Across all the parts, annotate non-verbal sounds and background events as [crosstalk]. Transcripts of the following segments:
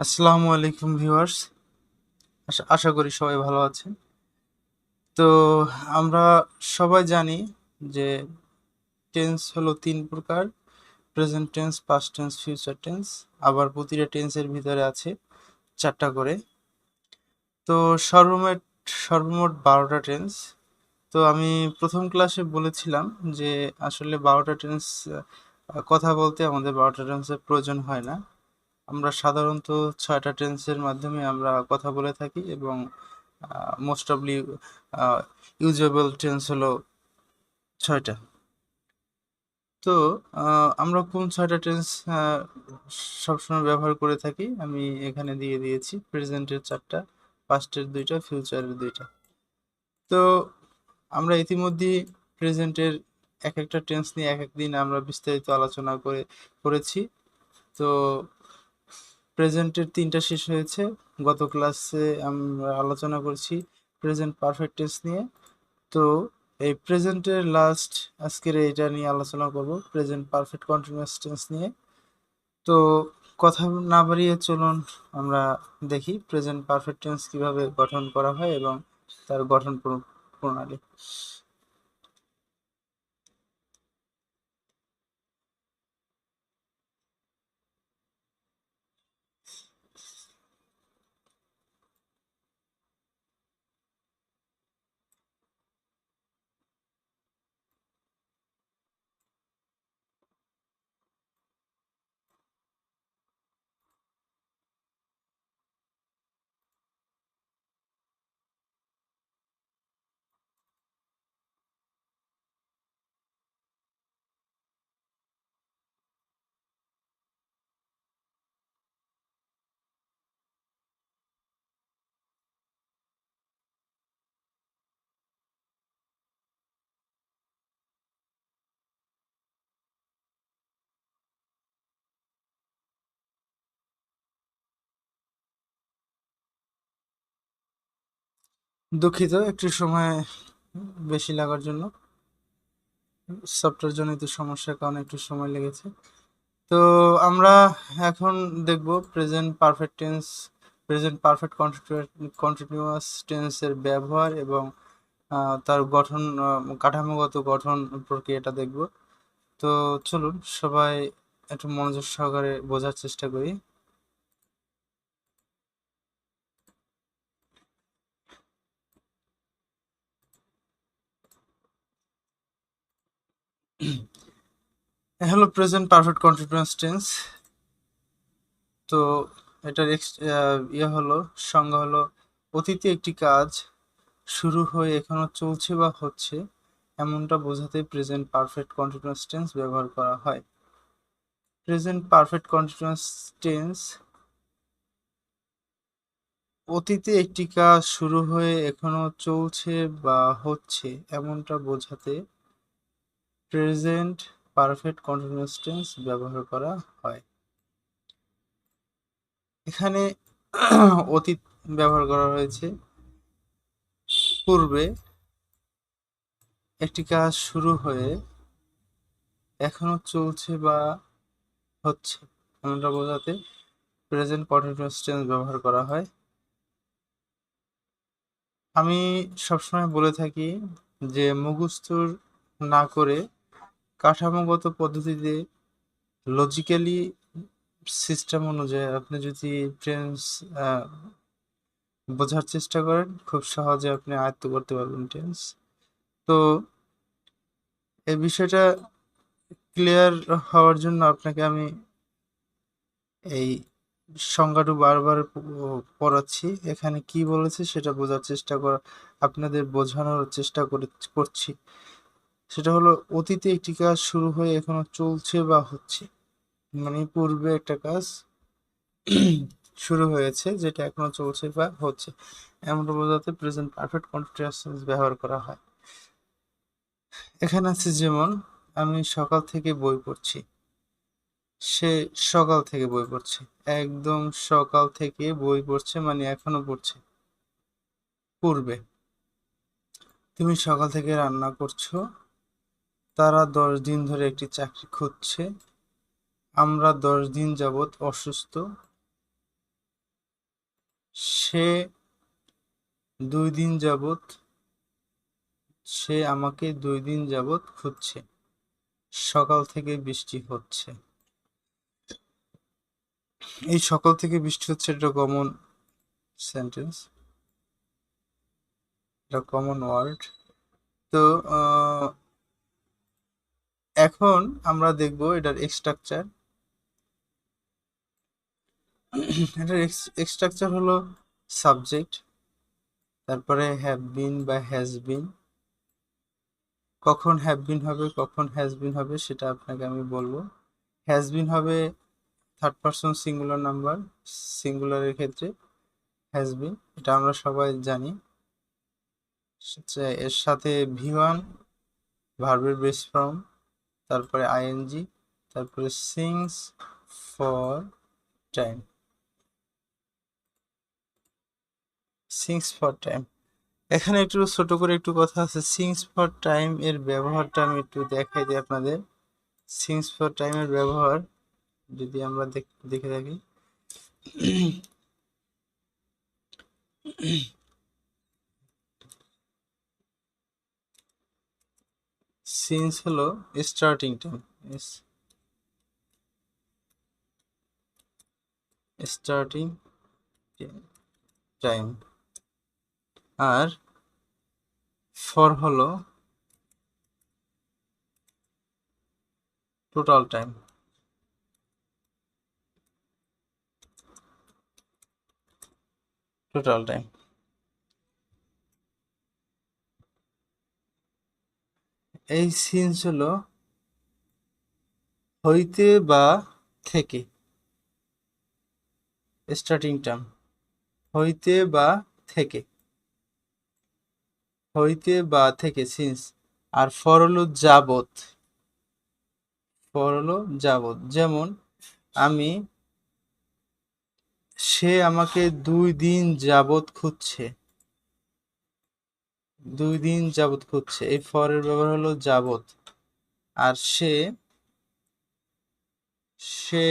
আসসালামু আলাইকুম ভিউয়ার্স। আশা করি সবাই ভালো আছেন। তো আমরা সবাই জানি যে টেন্স হলো তিন প্রকার present tense past tense future tense আবার প্রতিটা টেন্সের ভিতরে আছে চারটা করে। তো সর্বমোট সর্বমোট বারোটা টেন্স তো আমি প্রথম ক্লাসে বলেছিলাম যে আসলে বারোটা টেন্স কথা বলতে আমাদের বারোটা টেন্সের প্রয়োজন হয় না। আমরা সাধারণত ছয়টা টেন্সের মাধ্যমে আমরা কথা বলে থাকি এবং মোস্ট অফলি ইউজেবল টেন্স হলো ছয়টা। তো আমরা কোন ছয়টা টেন্স সবসময় ব্যবহার করে থাকি? আমি এখানে দিয়ে দিয়েছি, প্রেজেন্টের চারটা, পাস্টের দুইটা, ফিউচারের দুইটা। তো, আমরা ইতিমধ্যে প্রেজেন্টের এক একটা টেন্স নিয়ে এক এক দিন আমরা বিস্তারিত আলোচনা করে, করেছি। তো প্রেজেন্টের তিনটা শেষ হয়েছে। গত ক্লাসে আমরা আলোচনা করছি প্রেজেন্ট পারফেক্ট টেন্স নিয়ে। তো এই প্রেজেন্টের লাস্ট আজকের এটা নিয়ে আলোচনা করব, প্রেজেন্ট পারফেক্ট কন্টিনিউয়াস টেন্স নিয়ে। তো কথা না বাড়িয়ে চলুন, আমরা দেখি প্রেজেন্ট পারফেক্ট টেন্স কীভাবে গঠন করা হয় এবং তার গঠন প্রণালী। দুঃখিত, একটু সময় বেশি লাগার জন্য। সফটওয়্যার জনিত সমস্যার কারণে একটু সময় লেগেছে। তো আমরা এখন দেখব present perfect tense present perfect continuous টেন্সের ব্যবহার এবং তার গঠন কাঠামোগত গঠন প্রক্রিয়াটা দেখব। তো চলুন সবাই একটু মনোযোগ সহকারে বোঝার চেষ্টা করি। Hello present perfect continuous tense তো এটার ইয়ে হলো, সংজ্ঞা হলো, অতীতে একটি কাজ শুরু হয়ে এখনও চলছে বা হচ্ছে, এমনটা বোঝাতে প্রেজেন্ট পারফেক্ট কন্টিনিউয়াস টেন্স ব্যবহার করা হয়। প্রেজেন্ট পারফেক্ট কন্টিনিউয়াস টেন্স অতীতে একটি কাজ শুরু হয়ে এখনও চলছে বা হচ্ছে, এমনটা বোঝাতে প্রেজেন্ট পারফেক্ট কন্টিনিউয়াস টেন্স ব্যবহার করা হয়। এখানে অতীত ব্যবহার করা হয়েছে। পূর্বে একটি কাজ শুরু হয়ে এখনও চলছে বা হচ্ছে, এমনটা বোঝাতে প্রেজেন্ট কন্টিনিউয়াস টেন্স ব্যবহার করা হয়। আমি সবসময় বলে থাকি যে মুখস্থর না করে কাঠামোগত পদ্ধতিতে লজিক্যালি সিস্টেম অনুযায়ী আপনি যদি টেন্স বোঝার চেষ্টা করেন, খুব সহজে আপনি আয়ত্ত করতে পারবেন টেন্স তো এই বিষয়টা ক্লিয়ার হওয়ার জন্য আপনাকে আমি এই সংজ্ঞাটু বারবার পড়াচ্ছি। এখানে কি বলেছে সেটা বোঝার চেষ্টা করা, আপনাদের বোঝানোর চেষ্টা করে, করছি। সেটা হলো অতীতে একটি কাজ শুরু হয়ে এখনও চলছে বা হচ্ছে। মানে পূর্বে একটা কাজ [clears throat] শুরু হয়েছে যেটা এখনও চলছে বা হচ্ছে। এমনটা বোঝাতে প্রেজেন্ট পারফেক্ট কন্টিনিউয়াস ব্যবহার করা হয়। এখানে আছে যেমন, আমি সকাল থেকে বই পড়ছি। সে সকাল থেকে বই পড়ছে। একদম সকাল থেকে বই পড়ছে মানে এখনও পড়ছে। পূর্বে। তুমি সকাল থেকে রান্না করছ। তারা দশ দিন ধরে একটি চাকরি খুঁজছে। আমরা দশ দিন যাবৎ অসুস্থ। সে দুই দিন যাবৎ, সে আমাকে দুই দিন যাবৎ খুঁজছে। সকাল থেকে বৃষ্টি হচ্ছে। এই সকাল থেকে বৃষ্টি হচ্ছে এটা কমন সেন্টেন্স এটা কমন ওয়ার্ড তো এখন আমরা দেখব এটার স্ট্রাকচার এটার স্ট্রাকচার হলো সাবজেক্ট তারপরে হ্যাভ বিন বা হ্যাজ বিন কখন হ্যাভ বিন হবে, কখন হ্যাজ বিন হবে সেটা আপনাকে আমি বলব। হ্যাজ বিন হবে থার্ড পারসন সিঙ্গুলার নাম্বার সিঙ্গুলারের ক্ষেত্রে হ্যাজ বিন এটা আমরা সবাই জানি। এর সাথে ভি ওয়ান ভার্বের বেস ফর্ম তারপরে আইএনজি তারপরে since for time since for time এখানে একটু ছোট করে একটু কথা আছে। সিংস ফর টাইম এর ব্যবহারটা আমি একটু দেখাই দিই আপনাদের। সিংস ফর টাইমের ব্যবহার যদি আমরা দেখে থাকি। সিন্স হলো স্টার্টিং টাইম স্টার্টিং টাইম আর ফর হলো টোটাল টাইম টোটাল টাইম এই সিন্স হলো হইতে বা থেকে। স্টার্টিং টার্ম হইতে বা থেকে। হইতে বা থেকে সিন্স। আর ফর হলো যাবত ফর হলো যাবত যেমন আমি সে আমাকে দুই দিন যাবত খুঁজছে। দুই দিন যাবত খুঁজছে এই ফরের ব্যবহার হলো যাবত আর সে সে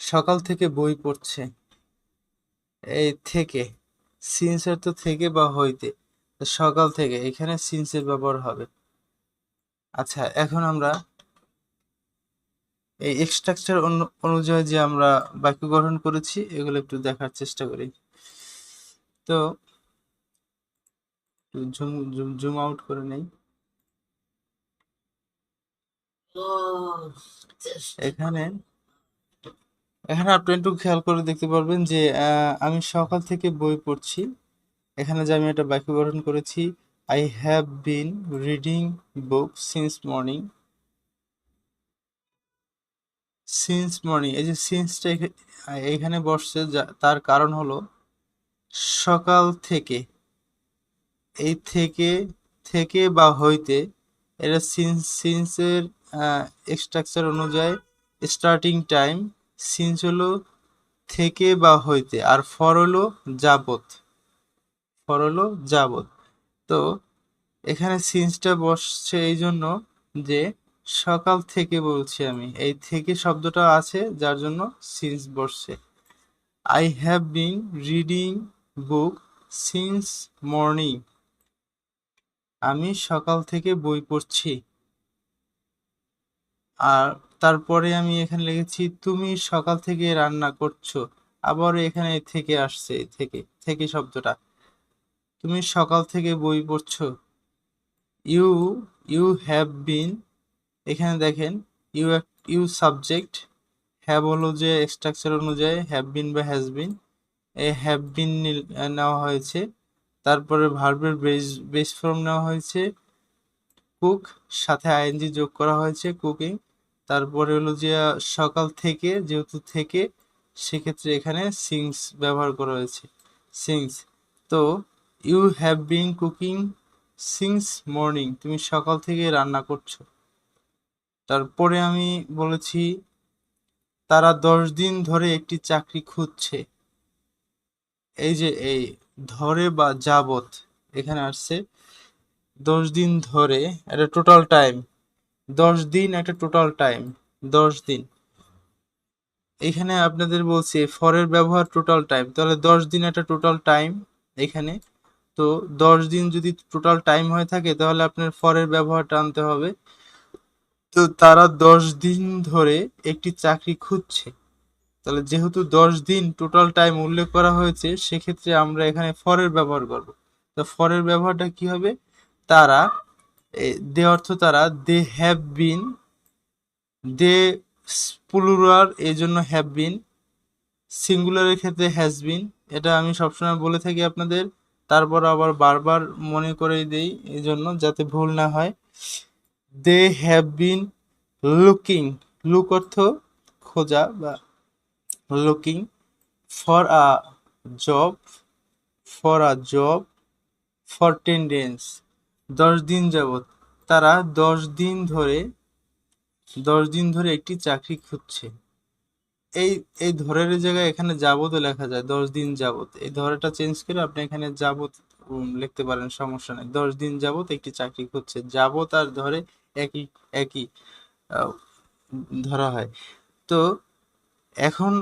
সকাল থেকে বই পড়ছে। এই থেকে, সিন্সের তো থেকে বা হইতে, সকাল থেকে, এখানে সিন্সের ব্যবহার হবে। আচ্ছা এখন আমরা এই স্ট্রাকচার অনুযায়ী যে আমরা বাক্য গঠন করেছি, এগুলো একটু দেখার চেষ্টা করি। তো জুম জুম জুম আউট করে নেই। এখানে এখানে আপনি একটু খেয়াল করে দেখতে পারবেন যে আমি সকাল থেকে বই পড়ছি। এখানে যে আমি একটা বাক্য গঠন করেছি I have been reading book since morning since morning এই যে সিন্সটা এখানে বসছে তার কারণ হলো সকাল থেকে। এই থেকে থেকে বা হইতে এটা সিন্স সিন্সের স্ট্রাকচার অনুযায়ী স্টার্টিং টাইম সিন্স হলো থেকে বা হইতে আর ফর হলো যাবত ফর হলো যাবত তো এখানে সিন্সটা বসছে এই জন্য যে সকাল থেকে বলছি আমি। এই থেকে শব্দটা আছে যার জন্য সিন্স বসছে। I have been reading book since morning আমি সকাল থেকে বই পড়ছি। আর তারপরে আমি এখানে লিখেছি, তুমি সকাল থেকে রান্না করছ আবার এখানে থেকে আসছে, থেকে থেকে শব্দটা। তুমি সকাল থেকে বই পড়ছো। ইউ ইউ হ্যাভ বিন, এখানে দেখেন, ইউ ইউ সাবজেক্ট হ্যাভ হলো যে স্ট্রাকচার অনুযায়ী হ্যাভ বিন বা হ্যাজ বিন। হ্যাভ বিন নেওয়া হয়েছে। তারপরে ভার্বের বেস বেস ফর্ম নেওয়া হয়েছে। কুক সাথে আইএনজি যোগ করা হয়েছে কুকিং তারপরে হলো যে, সকাল থেকে, যেহেতু থেকে, সেক্ষেত্রে এখানে সিংস ব্যবহার করা হয়েছে। সিংস তো you have been cooking since morning তুমি সকাল থেকে রান্না করছ। তারপরে আমি বলেছি, তারা দশ দিন ধরে একটি চাকরি খুঁজছে। এই যে এই ধরে বা যাবত এখানে আসছে, দশ দিন ধরে একটা টোটাল টাইম দশ দিন একটা টোটাল টাইম দশ দিন। এখানে আপনাদের বলছি ফরের ব্যবহার টোটাল টাইম তাহলে দশ দিন একটা টোটাল টাইম এখানে। তো দশ দিন যদি টোটাল টাইম হয়ে থাকে, তাহলে আপনার ফরের ব্যবহারটা আনতে হবে। তো তারা দশ দিন ধরে একটি চাকরি খুঁজছে। তাহলে যেহেতু দশ দিন টোটাল টাইম উল্লেখ করা হয়েছে, সেক্ষেত্রে আমরা এখানে ফরের ব্যবহার করব। তো ফরের ব্যবহারটা কি হবে? তারা দে অর্থ তারা দে হ্যাভ বিন দে প্লুরাল এই জন্য হ্যাভ বিন সিঙ্গুলারের ক্ষেত্রে হ্যাজ বিন এটা আমি সবসময় বলে থাকি আপনাদের, তারপর আবার বারবার মনে করে দিই এই জন্য যাতে ভুল না হয়। They have been looking look অর্থ খোঁজা বা looking for a job for a job for ten days দশ দিন যাবৎ। তারা দশ দিন ধরে, দশ দিন ধরে একটি চাকরি খুঁজছে। এই এই ধরের জায়গায় এখানে যাবতও লেখা যায়, দশ দিন যাবত এই ধরেটা চেঞ্জ করে আপনি এখানে যাবত লিখতে পারেন, সমস্যা নেই। দশ দিন যাবত একটি চাকরি খুঁজছে। যাবত আর ধরে একই একই ধরা হয়। তো এখন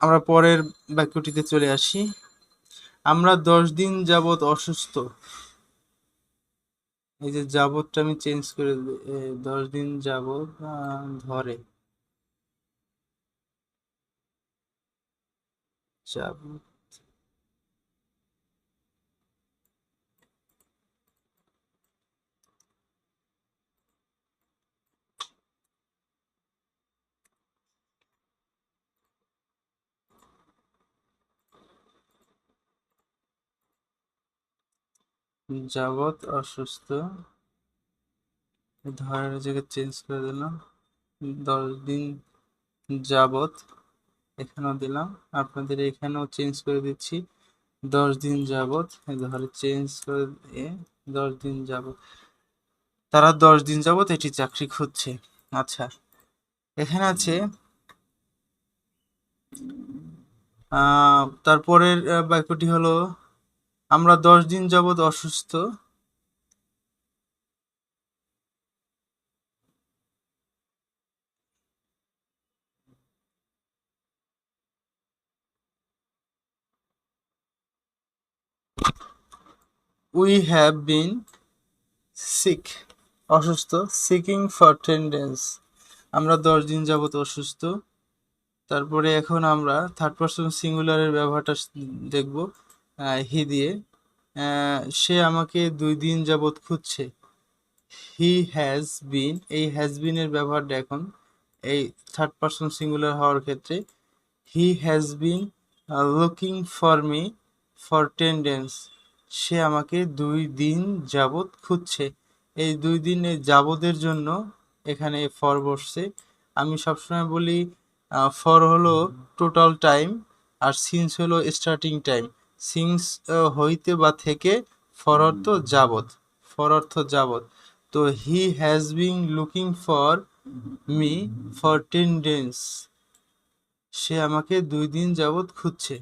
আমরা পরের বাক্যটিতে চলে আসি। আমরা দশ দিন যাবৎ অসুস্থ। এই যে যাবতটা আমি চেঞ্জ করে দশ দিন যাবৎ ধরে। যাবত যাবত অসুস্থ। ধরার জায়গায় চেঞ্জ করে দিলাম। দশ দিন যাবত এখানেও দিলাম। আপনাদের এখানেও চেঞ্জ করে দিচ্ছি। দশ দিন যাবত ধরে চেঞ্জ করে দিয়ে দশ দিন যাবত তারা দশ দিন যাবত এটি চাকরি খুঁজছে। আচ্ছা এখানে আছে তারপরের বাক্যটি হলো আমরা দশ দিন যাবৎ অসুস্থ। উই হ্যাভ বিন সিক অসুস্থ সিকিং ফর টেন আমরা দশ দিন যাবৎ অসুস্থ। তারপরে এখন আমরা থার্ড পার্সন সিঙ্গুলারের ব্যবহারটা দেখব। হি দিয়ে সে আমাকে দুই দিন যাবৎ খুঁজছে। হি হ্যাজ বিন এই হ্যাজ বিনের ব্যবহারটা এখন এই থার্ড পার্সন সিঙ্গুলার হওয়ার ক্ষেত্রে, he has been looking for me for ten days সে আমাকে দুই দিন যাবৎ খুঁজছে। এই দুই দিনে যাবতের জন্য এখানে ফর বসছে। আমি সবসময় বলি ফর হলো টোটাল টাইম আর সিন্স হলো স্টার্টিং টাইম সিন্স হইতে বা থেকে ফর অর্থ যাবত ফর অর্থ যাবত তো he has been looking for me for ten days সে আমাকে দুই দিন যাবত খুঁজছে।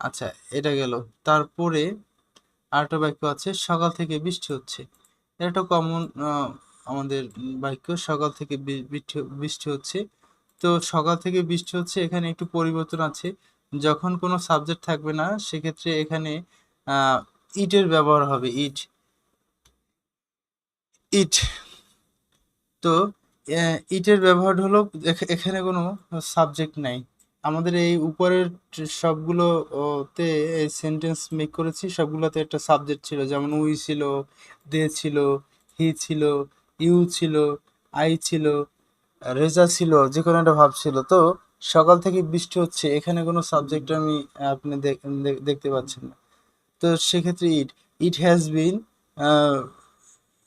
আচ্ছা এটা গেল। তারপরে আরেকটা বাক্য আছে সকাল থেকে বৃষ্টি হচ্ছে। এটা একটা কমন আমাদের বাক্য সকাল থেকে বৃষ্টি বৃষ্টি হচ্ছে। তো সকাল থেকে বৃষ্টি হচ্ছে এখানে একটু পরিবর্তন আছে। যখন কোনো সাবজেক্ট থাকবে না, সেক্ষেত্রে এখানে ইটের ব্যবহার হবে ইট ইট তো ইটের ব্যবহার হলো, এখ- এখানে কোনো সাবজেক্ট নাই। আমাদের এই উপরের ট- সবগুলো তে সেন্টেন্স মেক করেছি, সবগুলোতে একটা সাবজেক্ট ছিল, যেমন উই ছিল দে ছিল হি ছিল ইউ ছিল আই ছিল রেজা ছিল, যে কোনো একটা ভাব ছিল। তো সকাল থেকে বৃষ্টি হচ্ছে, এখানে কোনো সাবজেক্ট আমি, আপনি দেখ- দেখ- দেখতে পাচ্ছেন না। তো সেক্ষেত্রে ইট ইট হ্যাজ বিন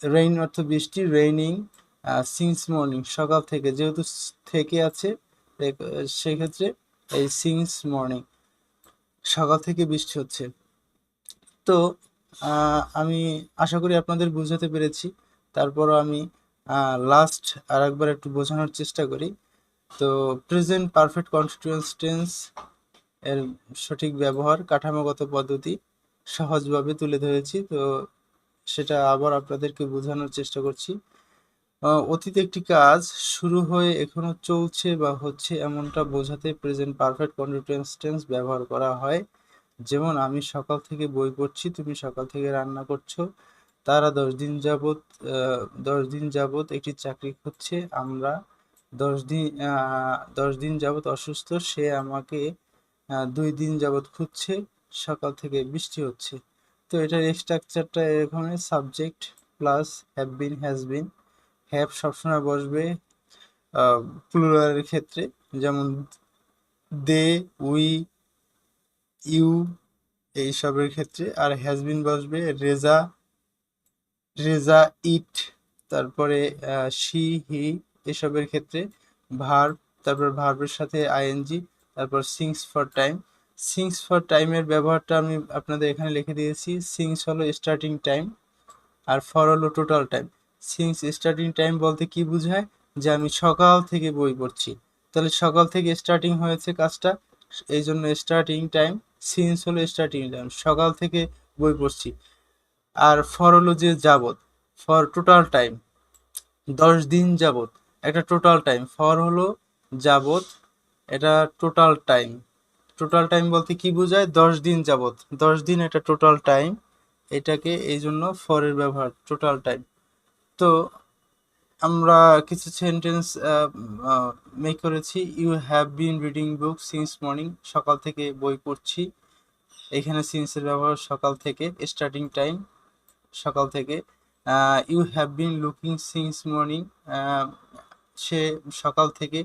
রেইন অর্থ বৃষ্টি রেইনিং সিন্স মর্নিং সকাল থেকে, যেহেতু থেকে আছে সেক্ষেত্রে এই সিন্স মর্নিং সকাল থেকে বৃষ্টি হচ্ছে। তো আমি আশা করি আপনাদের বুঝাতে পেরেছি। তারপরও আমি লাস্ট আর একবার একটু বোঝানোর চেষ্টা করি। তো প্রেজেন্ট পারফেক্ট কন্টিনিউয়াস টেন্স এর সঠিক ব্যবহার কাঠামোগত পদ্ধতি সহজভাবে তুলে ধরেছি। তো সেটা আবার আপনাদেরকে বোঝানোর চেষ্টা করছি। অতীতে একটি কাজ শুরু হয়ে এখনও চলছে বা হচ্ছে এমনটা বোঝাতে প্রেজেন্ট পারফেক্ট কন্টিনিউয়াস টেন্স ব্যবহার করা হয়। যেমন আমি সকাল থেকে বই পড়ছি তুমি সকাল থেকে রান্না করছ তারা দশ দিন আহ, দশ দিন যাবত একটি চাকরি খুঁজছে আমরা দশ দিন দশ দিন যাবৎ অসুস্থ, সে আমাকে দুই দিন যাবৎ খুঁজছে, সকাল থেকে বৃষ্টি হচ্ছে। তো এটার স্ট্রাকচারটা এরকম subject plus have been has been have সবসময় বসবে প্লুরালের ক্ষেত্রে। যেমন দে, উই, ইউ এইসবের ক্ষেত্রে। আর হ্যাজ বিন বসবে, রেজা রেজা ইট। তারপরে শি, হি এসবের ক্ষেত্রে ভার্ব তারপর ভার্বের সাথে আইএনজি তারপর since for time since for টাইমের ব্যবহারটা আমি আপনাদের এখানে লিখে দিয়েছি। সিংস হলো স্টার্টিং টাইম আর ফর হলো total time since starting time বলতে কি বোঝায়? যে আমি সকাল থেকে বই পড়ছি। তাহলে সকাল থেকে স্টার্টিং হয়েছে কাজটা এই জন্য স্টার্টিং টাইম সিন্স হলো স্টার্টিং টাইম সকাল থেকে বই পড়ছি। আর ফর হলো যে যাবত ফর টোটাল টাইম দশ দিন যাবত একটা টোটাল টাইম ফর হলো যাবত এটা টোটাল টাইম টোটাল টাইম বলতে কি বোঝায়? দশ দিন যাবত দশ দিন এটা টোটাল টাইম এটাকে এই জন্য ফরের ব্যবহার টোটাল টাইম তো আমরা কিছু সেন্টেন্স মেক করেছি। You have been reading book since morning সকাল থেকে বই পড়ছি। এখানে সিন্সের ব্যবহার সকাল থেকে স্টার্টিং টাইম সকাল থেকে। You have been looking since morning সে সকাল থেকে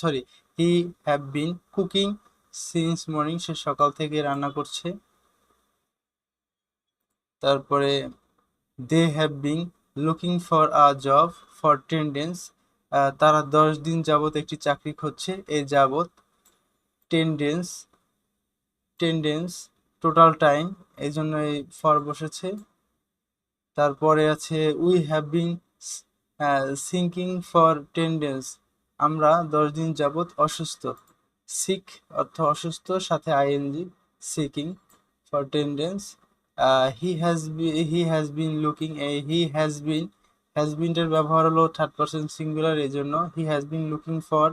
sorry he have been cooking since morning সে সকাল থেকে রান্না করছে। তারপরে they have been looking for a job for ten days তারা দশ দিন যাবৎ একটি চাকরি খুঁজছে। এই যাবৎ ten days ten days total time এই জন্য এই ফর বসেছে। তারপরে আছে we have been sinking for ten days আমরা দশ দিন যাবত অসুস্থ। সিক অর্থ অসুস্থ, সাথে ING sicking for ten days he has he has been looking he has been has বিনটার ব্যবহার হলো থার্ড পার্সন সিঙ্গুলার এই জন্য he has been looking for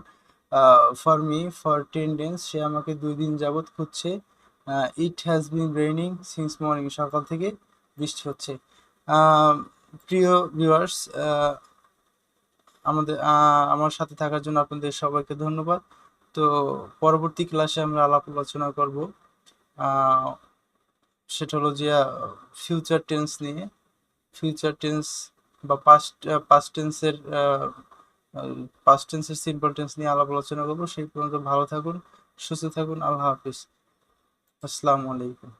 for me for ten days সে আমাকে দুই দিন যাবত খুঁজছে। It has been raining since morning সকাল থেকে বৃষ্টি হচ্ছে। প্রিয় ভিউয়ার্স আমাদের আমার সাথে থাকার জন্য আপনাদের সবাইকে ধন্যবাদ। তো পরবর্তী ক্লাসে আমরা আলাপ আলোচনা করব। সেটা হলো যে ফিউচার টেন্স নিয়ে। ফিউচার টেন্স বা পাস্ট পাস্ট টেন্সের পাস্ট টেন্সের সিম্পল টেন্স নিয়ে আলাপ আলোচনা করব। সেই পর্যন্ত ভালো থাকুন, সুস্থ থাকুন, আল্লাহ হাফিজ। আসসালামু আলাইকুম।